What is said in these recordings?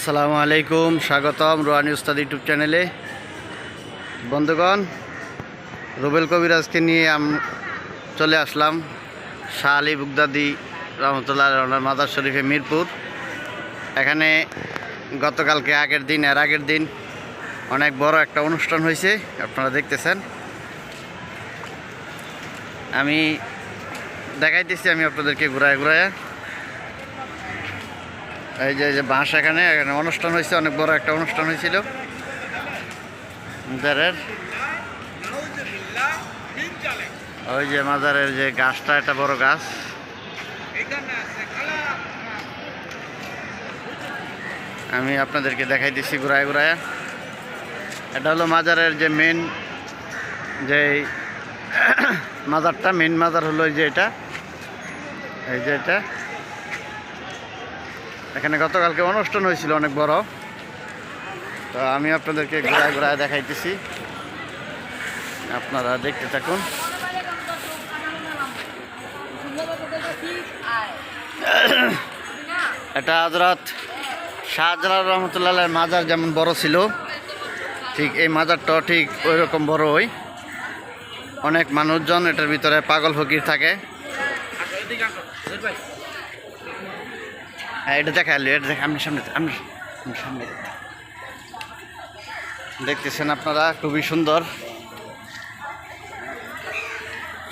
আসসালামু আলাইকুম, স্বাগতম রোহানি উস্তাদ ইউটিউব চ্যানেলে। বন্ধুগণ, রুবেল কবিরাজকে নিয়ে আম, চলে আসলাম শাহ আলী বুগদাদি রহমতুল্লাহ ওনার মাদার শরীফে মিরপুর। এখানে গতকালকে আগের দিন, এর আগের দিন অনেক বড় একটা অনুষ্ঠান হয়েছে, আপনারা দেখতেছেন। আমি দেখাইতেছি, আমি আপনাদেরকে ঘুরায় ঘুরায়। এই যে যে বাঁশ এখানে এখানে অনুষ্ঠান হয়েছে, অনেক বড় একটা অনুষ্ঠান হয়েছিল। ওই যে মাজারের যে গাছটা, একটা বড় গাছ। আমি আপনাদেরকে দেখাই দিচ্ছি ঘুরায় ঘুরায়। এটা হলো মাজারের যে মেন যে মাজারটা মেন মাজার হলো যে এটা। এই যে এটা। এখানে গতকালকে অনুষ্ঠান হয়েছিল অনেক বড়। তো আমি আপনাদেরকে ঘোরায় ঘোরায় দেখাইতেছি। আপনারা দেখতে থাকুন। এটা হজরত শাহজালাল রহমতুল্লাহ মাজার যেমন বড় ছিল, ঠিক এই মাজারটাও ঠিক ওই রকম বড় ওই অনেক মানুষজন এটার ভিতরে পাগল ফকির থাকে। হ্যাঁ এটা দেখা এটা দেখা আপনার সামনে আপনার সামনে দেখতেছেন আপনারা, খুবই সুন্দর।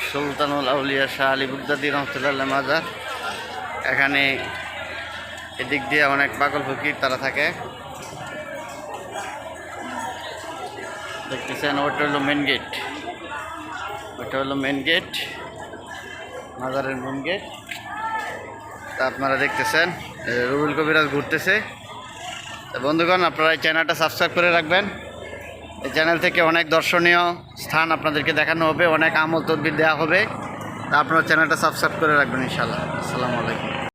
সুলতানুল আউলিয়া শাহ আলী বুদ্দাদি রহমতুল্লাহ মাজার। এখানে এদিক দিয়ে অনেক পাগল ফকির তারা থাকে। দেখতেছেন, ওটা হলো মেন গেট ওটা হলো মেন গেট মাজারের মেন গেট তা আপনারা দেখতেছেন রুবুল কবিরাজ ঘুরতেছে। বন্ধুগণ, আপনারা এই চ্যানেলটা সাবস্ক্রাইব করে রাখবেন। এই চ্যানেল থেকে অনেক দর্শনীয় স্থান আপনাদেরকে দেখানো হবে, অনেক আমল তদবির দেওয়া হবে। তা আপনারা চ্যানেলটা সাবস্ক্রাইব করে রাখবেন ইনশাআল্লাহ। আসসালামু আলাইকুম।